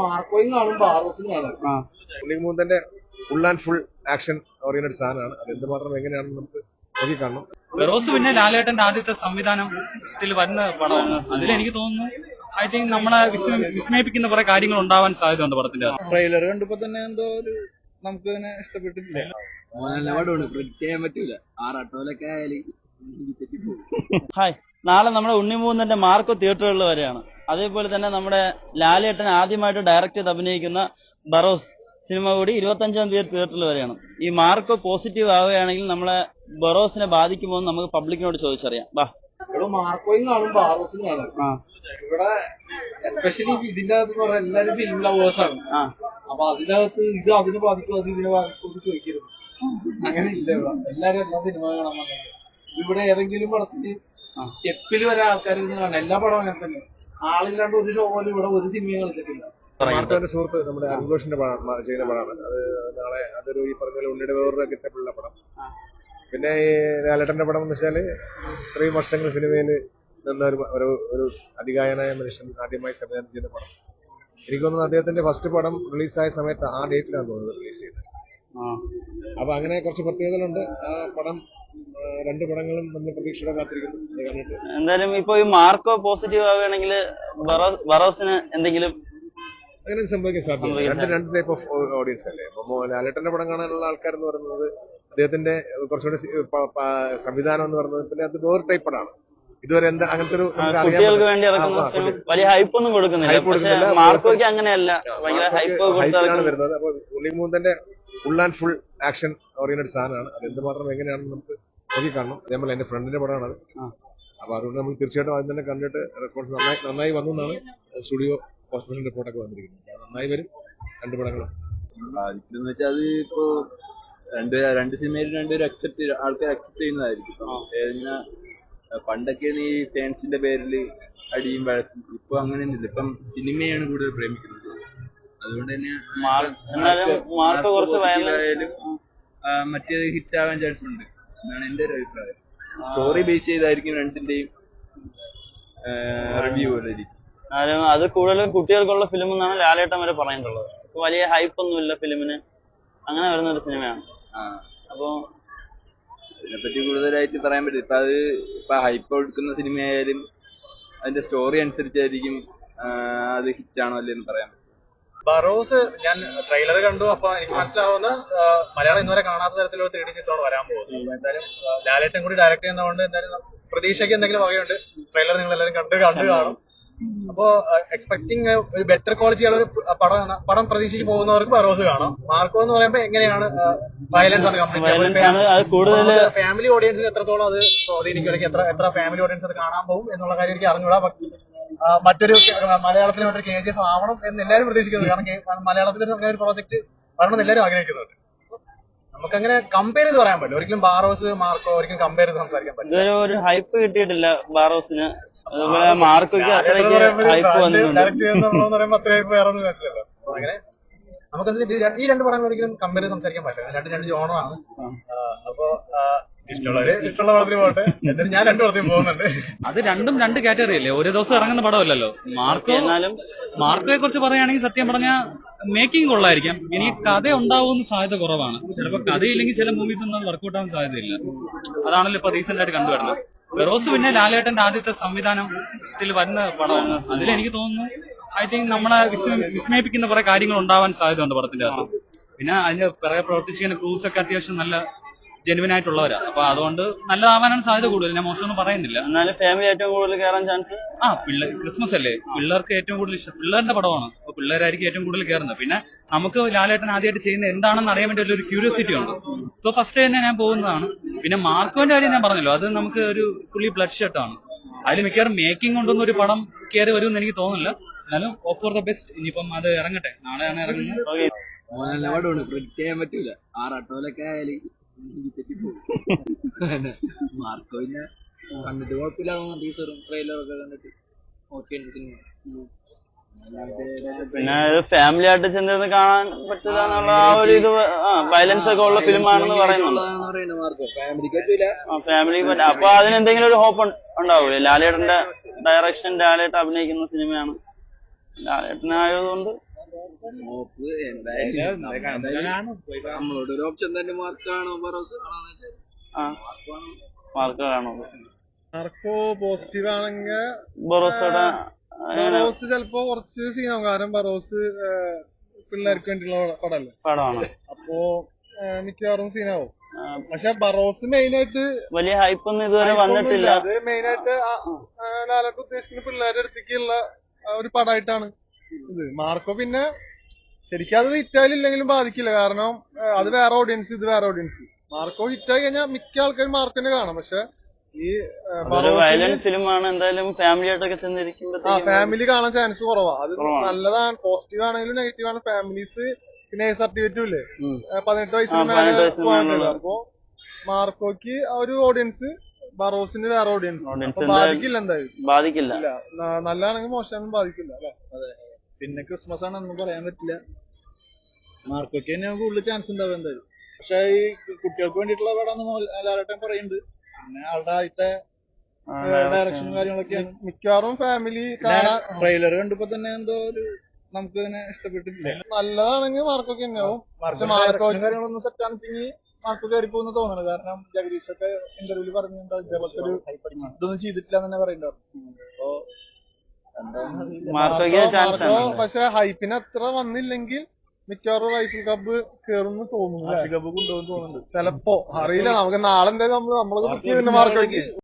മാർക്കോയും കാണും. ബാറോസും കാണും ഉണ്ണിമൂന്തന്റെ full and full action oriented സാധനമാണ്. അത് എന്തുമാത്രം എങ്ങനെയാണെന്ന് നമുക്ക് നോക്കി കാണണം ഫെറോസ് പിന്നെ ലാലേട്ടന്റെ ആദ്യത്തെ സംവിധാനത്തിൽ വരുന്ന പടമാണ്. അതിൽ എനിക്ക് തോന്നുന്നു ഐ തിങ്ക് നമ്മളെ വിസ്മയിപ്പിക്കുന്ന കുറെ കാര്യങ്ങൾ ഉണ്ടാവാൻ സാധ്യതയുണ്ട് പടത്തിന്റെ ട്രെയിലർ കണ്ടപ്പോ തന്നെ എന്തോ ഒരു നമുക്ക് തന്നെ ഇഷ്ടപ്പെട്ടിട്ടില്ല. പ്രിഡിക്റ്റ് ചെയ്യാൻ പറ്റൂല. ആറാട്ടോലൊക്കെ ആയാലും ഹായ്. നാളെ നമ്മുടെ ഉണ്ണിമൂന്നന്റെ മാർക്കോ തിയേറ്ററുകളിൽ വരെയാണ് അതേപോലെ തന്നെ നമ്മുടെ ലാലേട്ടൻ ആദ്യമായിട്ട് ഡയറക്റ്റ് ചെയ്ത് അഭിനയിക്കുന്ന ബറോസ് സിനിമ കൂടി ഇരുപത്തഞ്ചാം തീയതി തിയേറ്ററിൽ വരെയാണ്. ഈ മാർക്ക് പോസിറ്റീവ് ആവുകയാണെങ്കിൽ നമ്മളെ ബറോസിനെ ബാധിക്കുമോ എന്ന് നമുക്ക് പബ്ലിക്കിനോട് ചോദിച്ചറിയാം. ഇവിടെ മാർക്കോയും കാണും ബാറോസും കാണും. ഇവിടെ എസ്പെഷ്യലി ഇതിന്റെ അകത്ത് എല്ലാവരും എല്ലാരും ഫിലിം ലവേഴ്സ് ആണ്. അപ്പൊ അതിനകത്ത് ഇത് അതിനെ ബാധിക്കും അത് ഇതിനെ ബാധിക്കും എന്ന് ചോദിക്കരുത്. അങ്ങനെ ഇല്ല ഇവിടെ. എല്ലാരും എല്ലാ സിനിമ കാണാൻ വന്നത് ഇവിടെ ഏതെങ്കിലും പടത്തിന് സ്റ്റെപ്പിൽ വരെ ആൾക്കാർ ഇരുന്ന് കാണാം. എല്ലാ പടവും അങ്ങനെ തന്നെ. ആളില്ലാണ്ട് ഒരു ഷോ പോലും ഇവിടെ ഒരു സിനിമയും കളിച്ചിട്ടില്ല. മാർക്കോന്റെ സുഹൃത്ത് നമ്മുടെ അൻഘോഷിന്റെ പടം ചെയ്യുന്ന പടമാണ്. അത് നാളെ അതൊരു ഈ പറഞ്ഞ പോലെ ഉണ്ണിയുടെ വേറൊരു ഗെറ്റപ്പുള്ള പടം. പിന്നെ ഈ ലാലേട്ടന്റെ പടം എന്ന് വെച്ചാൽ ഇത്രയും വർഷങ്ങൾ സിനിമയിൽ നിന്ന ഒരു ഒരു അധികായനായ അതികായനായ മനുഷ്യൻ ആദ്യമായി സംവിധാനം ചെയ്യുന്ന പടം. എനിക്ക് തോന്നുന്നു അദ്ദേഹത്തിന്റെ ഫസ്റ്റ് പടം റിലീസായ സമയത്ത് ആ ഡേറ്റിലാണ് തോന്നുന്നത് റിലീസ് ചെയ്തത് അപ്പൊ അങ്ങനെ കുറച്ച് പ്രത്യേകതകളുണ്ട്. ആ പടം രണ്ട് പടങ്ങളും നമ്മൾ പ്രതീക്ഷയോടെ കാത്തിരിക്കുന്നു. എന്തായാലും ഇപ്പൊ ഈ മാർക്കോ പോസിറ്റീവ് ആവുകയാണെങ്കിൽ ബറോസിന് എന്തെങ്കിലും അങ്ങനെ സംഭവിക്കാൻ സാധ്യത രണ്ട് രണ്ട് ടൈപ്പ് ഓഫ് ഓഡിയൻസ് അല്ലേ? അപ്പൊ ലാലേട്ടന്റെ പടം കാണാനുള്ള ആൾക്കാർ എന്ന് പറയുന്നത് അദ്ദേഹത്തിന്റെ കുറച്ചുകൂടി സംവിധാനം എന്ന് പറയുന്നത് പിന്നെ അത് വേറെ ടൈപ്പ് പടമാണ് ഇതുവരെ എന്താ അങ്ങനത്തെ ഒരു കുട്ടികൾക്ക് വേണ്ടി വലിയ ഹൈപ്പ് ഒന്നും കൊടുക്കുന്നില്ല. മാർക്കോയ്ക്ക് അങ്ങനെയല്ല. ആ, ഭയങ്കര ഹൈപ്പ് മാർക്കോയ്ക്ക് hype ആണ് കൊടുത്ത് വരുന്നത്. അപ്പൊ ഉണ്ണിമൂന്തന്റെ full and full action oriented സാധനമാണ്. അത് എന്തുമാത്രം എങ്ങനെയാണെന്ന് നമുക്ക് നോക്കി കാണണം. അതേപോലെ എന്റെ ഫ്രണ്ടിന്റെ പടമാണത്. അപ്പൊ അതുകൊണ്ട് നമ്മൾ തീർച്ചയായിട്ടും ആദ്യം തന്നെ കണ്ടിട്ട് റെസ്പോൺസ് നന്നായി നന്നായി വന്നു എന്നാണ് സ്റ്റുഡിയോ കോസ്മോഷൻ റിപ്പോർട്ടൊക്കെ വന്നിരിക്കുന്നത്. നന്നായി വരും. രണ്ട് പടങ്ങളും. വെച്ചാൽ അത് ഇപ്പോ രണ്ട് രണ്ട് സിനിമയിൽ രണ്ടുപേരും അക്സെപ്റ്റ് ആൾക്കാർ അക്സെപ്റ്റ് ചെയ്യുന്നതായിരിക്കും. ഇപ്പം പണ്ടൊക്കെ ഈ ഫാൻസിന്റെ പേരിൽ അടിയും വഴക്കും. ഇപ്പൊ അങ്ങനെയൊന്നുമില്ല. ഇപ്പം സിനിമയാണ് കൂടുതൽ പ്രേമിക്കുന്നത്. അതുകൊണ്ട് തന്നെ മാർ- മാർക്ക് കുറച്ച് മറ്റേത് ഹിറ്റ് ആവാൻ ചാൻസ് ഉണ്ട്. എന്നാണ് എന്റെ ഒരു അഭിപ്രായം. സ്റ്റോറി ബേസ് ചെയ്തായിരിക്കും രണ്ടിന്റെയും റിവ്യൂ പോലെ അത് കൂടുതലും കുട്ടികൾക്കുള്ള ഫിലിം എന്നാണ് ലാലേട്ടൻ വരെ പറയുന്നുള്ളത്. വലിയ ഹൈപ്പ് ഒന്നുമില്ല ഫിലിമിന് അങ്ങനെ വരുന്ന ഒരു സിനിമയാണ് ആ. അപ്പൊ അതിനെപ്പറ്റി കൂടുതലായിട്ട് പറയാൻ പറ്റില്ല. ഇപ്പൊ അത് ഇപ്പൊ ഹൈപ്പ് എടുക്കുന്ന സിനിമയായാലും അതിന്റെ സ്റ്റോറി അനുസരിച്ചായിരിക്കും അത് ഹിറ്റ് ആണോ അല്ലേന്ന് പറയാൻ പറ്റും ബറോസ് ഞാൻ ട്രെയിലർ കണ്ടു അപ്പൊ എനിക്ക് മനസ്സിലാവുന്ന മലയാളം ഇന്നുവരെ കാണാത്ത തരത്തിലുള്ള ത്രീ ഡി ചിത്രമാണ് വരാൻ പോകുന്നത്. അപ്പൊ എന്തായാലും ലാലേട്ടൻ കൂടി ഡയറക്ട് ചെയ്യുന്നതുകൊണ്ട് എന്തായാലും പ്രതീക്ഷയ്ക്ക് എന്തെങ്കിലും വകയുണ്ട്. ട്രെയിലർ നിങ്ങൾ എല്ലാവരും കണ്ടു കണ്ടു. കാണും. അപ്പോ എക്സ്പെക്ടിങ് ഒരു ബെറ്റർ ക്വാളിറ്റിയുള്ള ഒരു പടം പടം പ്രതീക്ഷിച്ച് പോകുന്നവർക്ക് ബറോസ് കാണാം. മാർക്കോ എന്ന് പറയുമ്പോൾ എങ്ങനെയാണ് വയലൻസ് ആണ് ഫാമിലി ഓഡിയൻസിന് എത്രത്തോളം അത് സ്വാധീനിക്കും? അല്ലെങ്കിൽ എത്ര എത്ര ഫാമിലി ഓഡിയൻസ് അത് കാണാൻ പോകും എന്നുള്ള കാര്യം എനിക്ക് അറിഞ്ഞൂടാ മറ്റൊരു മലയാളത്തിലെ മറ്റൊരു കെ ജി എഫ് ആവണം എന്ന് എല്ലാവരും പ്രതീക്ഷിക്കുന്നു കാരണം മലയാളത്തിൽ ഒരു അങ്ങനെ ഒരു പ്രോജക്ട് വരണം എല്ലാവരും ആഗ്രഹിക്കുന്നുണ്ട്. നമുക്കങ്ങനെ കമ്പയർ ചെയ്ത് പറയാൻ പറ്റില്ല. ഒരിക്കലും ബാറോസ് മാർക്കോ ഒരിക്കലും കമ്പയർ ചെയ്ത് സംസാരിക്കാൻ പറ്റില്ല. ഒരു ഹൈപ്പ് കിട്ടിയിട്ടില്ല ബാറോസിന് അതുപോലെ മാർക്കോയ്ക്ക് അത്രയ്ക്ക് ഹൈപ്പ് വന്നിട്ടുണ്ട്. ഡയറക്ട് ചെയ്യുന്ന പറയുമ്പോൾ അത്ര hype വേറെ ഒന്നും പറ്റില്ലല്ലോ അങ്ങനെ നമുക്ക് ഈ രണ്ട് പടങ്ങൾ ഒരിക്കലും കമ്പയർ ചെയ്ത് സംസാരിക്കാൻ പറ്റില്ല. രണ്ട് രണ്ട് ജോണറാണ് അപ്പൊ ഇഷ്ടമുള്ള പടത്തിന് ഞാൻ രണ്ടു പോകുന്നുണ്ട്. അത് രണ്ടും രണ്ട് കാറ്റഗറി അല്ലേ? ഒരു ദിവസം ഇറങ്ങുന്ന പടമല്ലല്ലോ. മാർക്കോ? എന്നാലും മാർക്കോയെ കുറിച്ച് പറയുകയാണെങ്കിൽ സത്യം പറഞ്ഞാൽ മേക്കിംഗ് കൊള്ളായിരിക്കാം. എനിക്ക് കഥ ഉണ്ടാവുന്ന സാധ്യത കുറവാണ്. ചിലപ്പോൾ കഥയില്ലെങ്കിൽ ചില മൂവീസ് ഒന്നും വർക്ക്ഔട്ട് ആവാൻ സാധ്യതയില്ല. അതാണല്ലോ ഇപ്പൊ റീസെന്റ് ആയിട്ട് കണ്ടുവരുന്നത്. ഫെറോസ് പിന്നെ ലാലേട്ടന്റെ ആദ്യത്തെ സംവിധാനത്തിൽ വരുന്ന പടമാണ്. അതിൽ എനിക്ക് തോന്നുന്നു ഐ തിങ്ക് നമ്മളെ വിസ്മയിപ്പിക്കുന്ന കുറെ കാര്യങ്ങൾ ഉണ്ടാവാൻ സാധ്യതയുണ്ട് പടത്തിന്റെ അകത്ത്. പിന്നെ അതിന്റെ പിറകെ പ്രവർത്തിച്ചിങ്ങനെ ക്രൂസ് ഒക്കെ അത്യാവശ്യം നല്ല ജെനുവിൻ ആയിട്ടുള്ളവരാ. അപ്പൊ അതുകൊണ്ട് നല്ലതാവാനാണ് സാധ്യത കൂടുതൽ. ഞാൻ മോശമൊന്നും പറയുന്നില്ല. എന്നാലും ഫാമിലി ഏറ്റവും കൂടുതൽ കയറാൻ ചാൻസ് ആ പിള്ളേർ ക്രിസ്മസ് അല്ലേ? പിള്ളേർക്ക് ഏറ്റവും കൂടുതൽ ഇഷ്ടം. പിള്ളേരുടെ പടമാണ്. അപ്പൊ പിള്ളേരായിരിക്കും ഏറ്റവും കൂടുതൽ കയറുന്നത് പിന്നെ നമുക്ക് ലാലേട്ടൻ ആദ്യമായിട്ട് ചെയ്യുന്ന എന്താണെന്ന് അറിയാൻ വേണ്ടി ഒരു ക്യൂരിയോസിറ്റി ഉണ്ട്. സോ ഫസ്റ്റ് തന്നെ ഞാൻ പോകുന്നതാണ്. പിന്നെ മാർക്കോന്റെ കാര്യം ഞാൻ പറഞ്ഞല്ലോ. അത് നമുക്ക് ഒരു പുള്ളി ബ്ലഡ് ഷർട്ട് ആണ്. അതിൽ മിക്കവാറും മേക്കിംഗ് കൊണ്ടൊന്നും ഒരു പടം കയറി വരുമെന്ന് എനിക്ക് തോന്നുന്നില്ല. എന്നാലും ഓഫ് ഫോർ ദ ബെസ്റ്റ് ഇനിയിപ്പം അത് ഇറങ്ങട്ടെ. നാളെയാണ് ഇറങ്ങുന്നത്. പ്രിഡിക്റ്റ് ചെയ്യാൻ പറ്റൂല. ആറാട്ടോലൊക്കെ ആയാലും മാർക്കോ പിന്നെ കണ്ടിട്ട് കുഴപ്പമില്ലാതെ ടീച്ചറും ട്രെയിലറും ഒക്കെ കണ്ടിട്ട് ഓക്കെ സിനിമ പിന്നെ ഫാമിലി ആയിട്ട് ചെന്നിരുന്ന് കാണാൻ പറ്റില്ല ആ ഒരു ഇത് വയലൻസ് ഒക്കെ ഉള്ള ഫിലിം ആണെന്ന് പറയുന്നുണ്ട്. ഫാമിലി അപ്പൊ അതിന് എന്തെങ്കിലും ഒരു ഹോപ്പ് ഉണ്ടാവൂലേ? ലാലേട്ടന്റെ ഡയറക്ഷൻ ലാലേട്ടൻ അഭിനയിക്കുന്ന സിനിമയാണ് ലാലേട്ടനായതുകൊണ്ട് നോക്ക് എന്തായാലും നമ്മ എന്തായാലും നമ്മളോട് ഒരു ഓപ്ഷൻ തന്നെ മാർക്കാണോ ബറോസ് ആണോ മാർക്ക് പോസിറ്റീവ് ആണെങ്കിൽ ബൊറോസോടെ ബറോസ് ചിലപ്പോ കുറച്ച് സീനാവും കാരണം ബറോസ് പിള്ളേർക്ക് വേണ്ടിയുള്ള പടമല്ലേ? പടമാണ്. അപ്പോ മിക്കവാറും സീനാവും പക്ഷെ ബറോസ് മെയിൻ ആയിട്ട് വലിയ ഹൈപ്പ് ഒന്നും ഇതുവരെ വന്നിട്ടില്ല. അത് മെയിൻ ആയിട്ട് ലാലട്ട് ഉദ്ദേശിക്കുന്ന പിള്ളേരുടെ അടുത്തേക്കുള്ള ഒരു പടമായിട്ടാണ് ഇത്. മാർക്കോ പിന്നെ ശരിക്കും അത് ഹിറ്റായാലില്ലെങ്കിലും ബാധിക്കില്ല. കാരണം അത് വേറെ ഓഡിയൻസ് ഇത് വേറെ ഓഡിയൻസ് മാർക്കോ ഹിറ്റായി കഴിഞ്ഞാൽ മിക്ക ആൾക്കാരും മാർക്കോനെ കാണാം. പക്ഷെ ഈ ഫിലിമാണ് എന്തായാലും ഫാമിലി ആയിട്ടൊക്കെ ആ ഫാമിലി കാണാൻ ചാൻസ് കുറവാ. അത് നല്ലതാണ്. പോസിറ്റീവ് ആണെങ്കിലും നെഗറ്റീവ് ആണ്. ഫാമിലീസ് പിന്നെ സർട്ടിഫിക്കറ്റും ഇല്ലേ? പതിനെട്ട് വയസ്സിന് അപ്പോ മാർക്കോക്ക് ആ ഒരു ഓഡിയൻസ് ബറോസിന് വേറെ ഓഡിയൻസ് ബാധിക്കില്ല എന്തായാലും. ബാധിക്കില്ല. നല്ലതാണെങ്കിൽ മോശമാണെന്നും ബാധിക്കില്ല അല്ലെ? പിന്നെ ക്രിസ്മസ് ആണ് ഒന്നും പറയാൻ പറ്റില്ല. മാർക്കൊക്കെ തന്നെ കൂടുതൽ ചാൻസ് ഉണ്ടാവും എന്തായാലും. പക്ഷെ ഈ കുട്ടികൾക്ക് വേണ്ടിയിട്ടുള്ള പടം ലാലട്ടൻ പറയുന്നുണ്ട്. പിന്നെ ആളുടെ ആദ്യത്തെ ഡയറക്ഷനും കാര്യങ്ങളൊക്കെയാണ്. മിക്കവാറും ഫാമിലി ട്രെയിലർ കണ്ടപ്പോ തന്നെ എന്തോ ഒരു നമുക്ക് തന്നെ ഇഷ്ടപ്പെട്ടിട്ടില്ല. നല്ലതാണെങ്കിൽ മാർക്കൊക്കെ തന്നെയാവും പക്ഷെ മാർക്കോച്ചും കാര്യങ്ങളൊന്നും സെറ്റ് ആണെങ്കിൽ മാർക്ക് കയറി പോകുന്ന തോന്നണത് കാരണം ജഗദീഷ് ഒക്കെ ഇന്റർവ്യൂൽ പറഞ്ഞിട്ടുണ്ട്. ഇതേപോലത്തെ ഒരു ഇതൊന്നും ചെയ്തിട്ടില്ല എന്ന് തന്നെ പറയുന്നുണ്ടാവും അപ്പൊ പക്ഷെ ഹൈപ്പിന് അത്ര വന്നില്ലെങ്കിൽ മിക്കവാറും റൈഫിൾ ക്ലബ്ബ് കേറുന്നു തോന്നുന്നു കപ്പ് കൊണ്ടുപോകുന്നു തോന്നുന്നുണ്ട്. ചിലപ്പോ. അറിയില്ല. നമുക്ക് നാളെ എന്തായാലും നമ്മൾ മാർക്കോയ്ക്ക്.